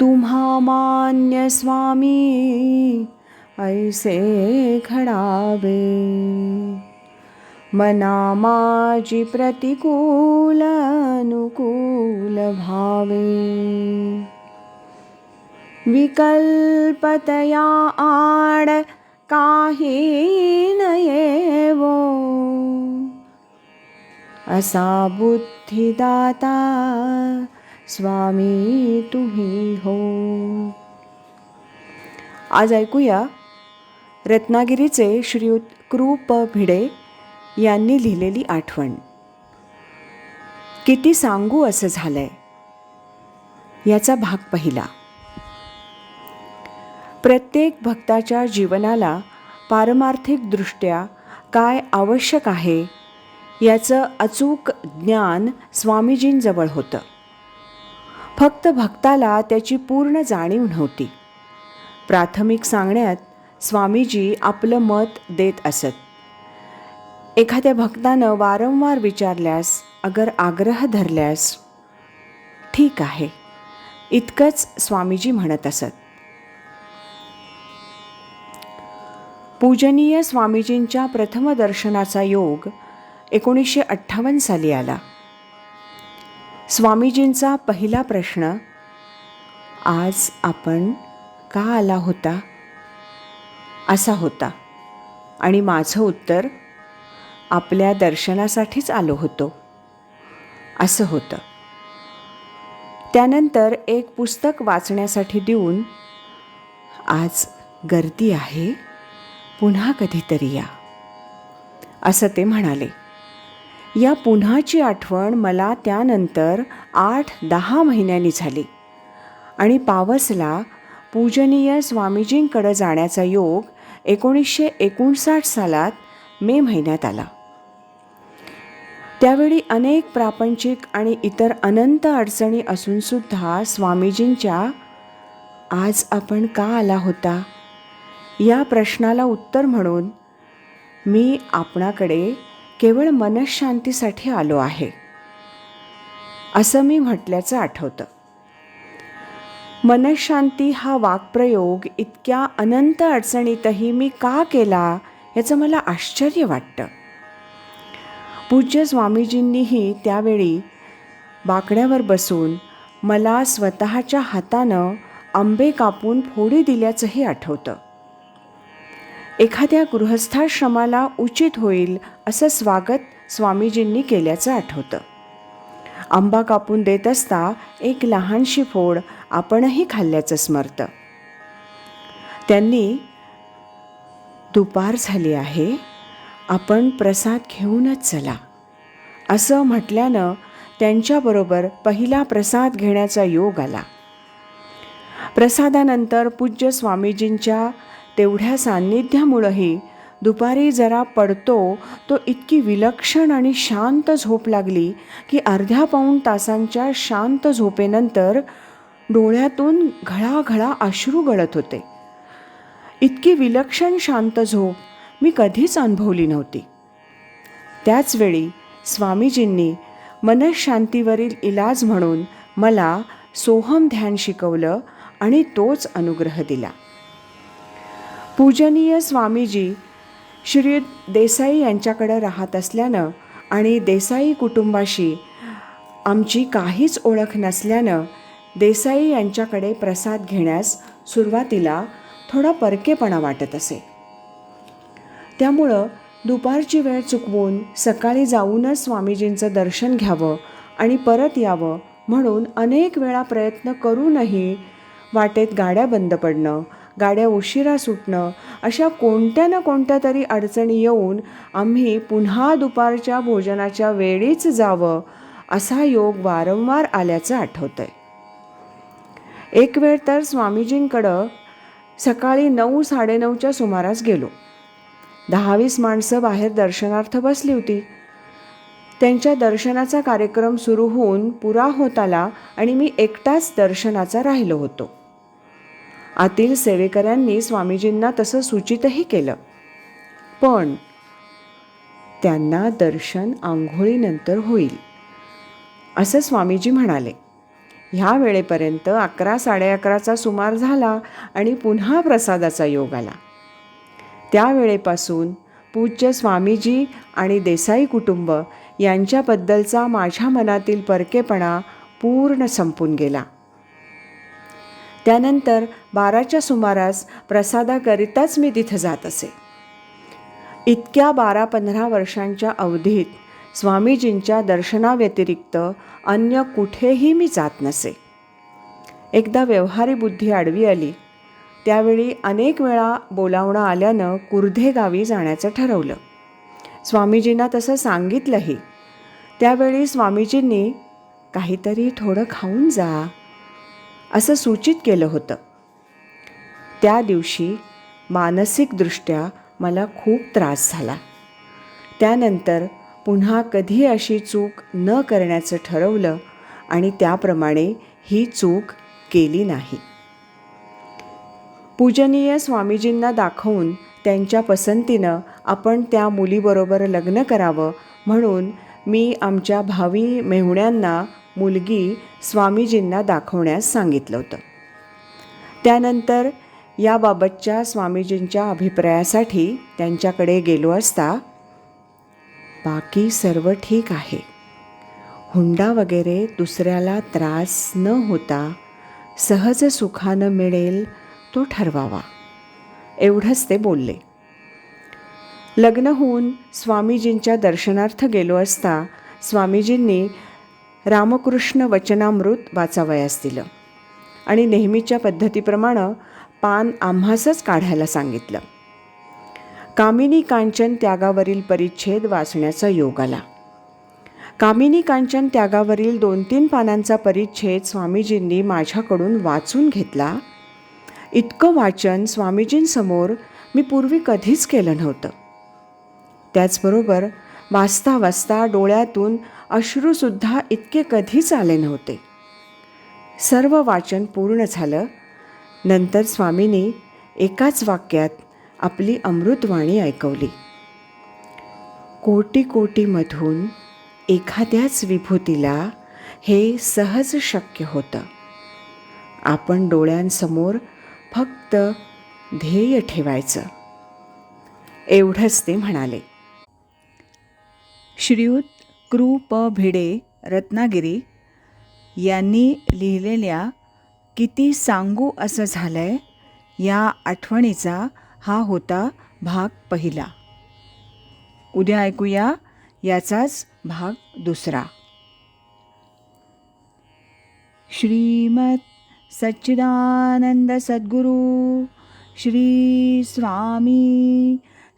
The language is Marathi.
तुम्हा मान्य स्वामी ऐसे घडावे मना माझी प्रतिकूल अनुकूल भावे। विकल्पतया आड काही न येवो असा बुद्धिदाता स्वामी तुम्ही हो. आज ऐकूया रत्नागिरीचे श्रीयुत कृप भिडे यांनी लिहिलेली आठवण. किती सांगू असं झालंय? याचा भाग पहिला. प्रत्येक भक्ताच्या जीवनाला पारमार्थिकदृष्ट्या काय आवश्यक आहे याचं अचूक ज्ञान स्वामीजींजवळ होतं. फक्त भक्ताला त्याची पूर्ण जाणीव नव्हती. प्राथमिक सांगण्यात स्वामीजी आपलं मत देत असत. एखाद्या भक्तानं वारंवार विचारल्यास अगर आग्रह धरल्यास ठीक आहे इतकंच स्वामीजी म्हणत असत. पूजनीय स्वामीजींच्या प्रथम दर्शनाचा योग एकोणीसशे अठ्ठावन्न साली आला. स्वामीजींचा पहिला प्रश्न आज आपण का आला होता? असा होता. आणि माझं उत्तर आपल्या दर्शनासाठीच आलो होतो. असं होतं. त्यानंतर एक पुस्तक वाचण्यासाठी देऊन आज गर्दी आहे पुन्हा कधीतरी या. असं ते म्हणाले. या पुन्हाची आठवण मला त्यानंतर आठ दहा महिन्यांनी झाली. आणि पावसला पूजनीय स्वामीजींकडं जाण्याचा योग एकोणीसशे एकोणसाठ सालात मे महिन्यात आला. त्यावेळी अनेक प्रापंचिक आणि इतर अनंत अडचणी असूनसुद्धा स्वामीजींच्या आज आपण का आला होता? या प्रश्नाला उत्तर म्हणून मी आपणाकडे केवळ मनशांतीसाठी आलो आहे. असं मी म्हटल्याचं आठवतं. मनशांती हा वाक्प्रयोग इतक्या अनंत अडचणीतही मी का केला याचं मला आश्चर्य वाटतं. पूज्य स्वामीजींनीही त्यावेळी बाकड्यावर बसून मला स्वतःच्या हातानं आंबे कापून फोडी दिल्याचंही आठवतं. एखाद्या गृहस्थाश्रमाला उचित होईल असं स्वागत स्वामीजींनी केल्याचं आठवतं. आंबा कापून देत असता एक लहानशी फोड आपणही खाल्ल्याचं स्मरतं. त्यांनी दुपार झाली आहे आपण प्रसाद घेऊनच चला. असं म्हटल्यानं त्यांच्याबरोबर पहिला प्रसाद घेण्याचा योग आला. प्रसादानंतर पूज्य स्वामीजींच्या तेवढ्या सान्निध्यामुळंही दुपारी जरा पडतो तो इतकी विलक्षण आणि शांत झोप लागली की अर्ध्या पाऊण तासांच्या शांत झोपेनंतर डोळ्यातून घळाघळा अश्रू गळत होते. इतकी विलक्षण शांत झोप मी कधीच अनुभवली नव्हती. त्याचवेळी स्वामीजींनी मनशांतीवरील इलाज म्हणून मला सोहम ध्यान शिकवलं आणि तोच अनुग्रह दिला. पूजनीय स्वामीजी श्री देसाई यांच्याकडं राहत असल्यानं आणि देसाई कुटुंबाशी आमची काहीच ओळख नसल्यानं देसाई यांच्याकडे प्रसाद घेण्यास सुरुवातीला थोडा परकेपणा वाटत असे. त्यामुळं दुपारची वेळ चुकवून सकाळी जाऊनच स्वामीजींचं दर्शन घ्यावं आणि परत यावं म्हणून अनेक वेळा प्रयत्न करूनही वाटेत गाड्या बंद पडणं गाड्या उशिरा सुटणं अशा कोणत्या ना कोणत्या तरी अडचणी येऊन आम्ही पुन्हा दुपारच्या भोजनाच्या वेळीच जावं असा योग वारंवार आल्याचं आठवतं आहे एक वेळ तर स्वामीजींकडं सकाळी नऊ साडेनऊच्या सुमारास गेलो. दहावीस माणसं बाहेर दर्शनार्थ बसली होती. त्यांच्या दर्शनाचा कार्यक्रम सुरू होऊन पुरा होत आला आणि मी एकटाच दर्शनाचा राहिलो होतो. आतील सेवेकऱ्यांनी स्वामीजींना तसं सूचितही केलं. पण त्यांना दर्शन आंघोळीनंतर होईल असं स्वामीजी म्हणाले. ह्या वेळेपर्यंत अकरा साडे अकराचा सुमार झाला आणि पुन्हा प्रसादाचा योग आला. त्यावेळेपासून पूज्य स्वामीजी आणि देसाई कुटुंब यांच्याबद्दलचा माझ्या मनातील परकेपणा पूर्ण संपून गेला. त्यानंतर बाराच्या सुमारास प्रसादाकरिताच मी तिथं जात असे. इतक्या बारा पंधरा वर्षांच्या अवधीत स्वामीजींच्या दर्शनाव्यतिरिक्त अन्य कुठेही मी जात नसे. एकदा व्यवहारी बुद्धी आडवी आली. त्यावेळी अनेक वेळा बोलावणं आल्यानं कुर्धे गावी जाण्याचं ठरवलं. स्वामीजींना तसं सांगितलंही. त्यावेळी स्वामीजींनी काहीतरी थोडं खाऊन जा. असं सूचित केलं होतं. त्या दिवशी मानसिकदृष्ट्या मला खूप त्रास झाला. त्यानंतर पुन्हा कधी अशी चूक न करण्याचं ठरवलं आणि त्याप्रमाणे ही चूक केली नाही. पूजनीय स्वामीजींना दाखवून त्यांच्या पसंतीनं आपण त्या मुलीबरोबर लग्न करावं म्हणून मी आमच्या भावी मेहुण्यांना मुलगी स्वामीजींना दाखवण्यास सांगितलं होतं. त्यानंतर याबाबतच्या स्वामीजींच्या अभिप्रायासाठी त्यांच्याकडे गेलो असता बाकी सर्व ठीक आहे. हुंडा वगैरे दुसऱ्याला त्रास न होता सहज सुखानं मिळेल तो ठरवावा. एवढंच ते बोलले. लग्न होऊन स्वामीजींच्या दर्शनार्थ गेलो असता स्वामीजींनी रामकृष्ण वचनामृत वाचावयास दिलं. आणि नेहमीच्या पद्धतीप्रमाणे पान आम्हासच काढायला सांगितलं. कामिनी कांचन त्यागावरील परिच्छेद वाचण्याचा योग आला. कामिनी कांचन त्यागावरील दोन तीन पानांचा परिच्छेद स्वामीजींनी माझ्याकडून वाचून घेतला. इतकं वाचन स्वामीजींसमोर मी पूर्वी कधीच केलं नव्हतं. त्याचबरोबर वाचता वाचता डोळ्यातून अश्रूसुद्धा इतके कधीच आले नव्हते. सर्व वाचन पूर्ण झालं. नंतर स्वामींनी एकाच वाक्यात आपली अमृतवाणी ऐकवली. कोटी कोटीमधून एखाद्याच विभूतीला हे सहज शक्य होतं. आपण डोळ्यांसमोर फक्त ध्येय ठेवायचं. एवढंच ते म्हणाले. श्रीयुत कृ प भिडे रत्नागिरी यांनी लिहिलेल्या किती सांगू असं झालंय या आठवणीचा हा होता भाग पहिला. उद्या ऐकूया याचाच भाग दुसरा. श्रीमत सच्चिदानंद सद्गुरु श्री स्वामी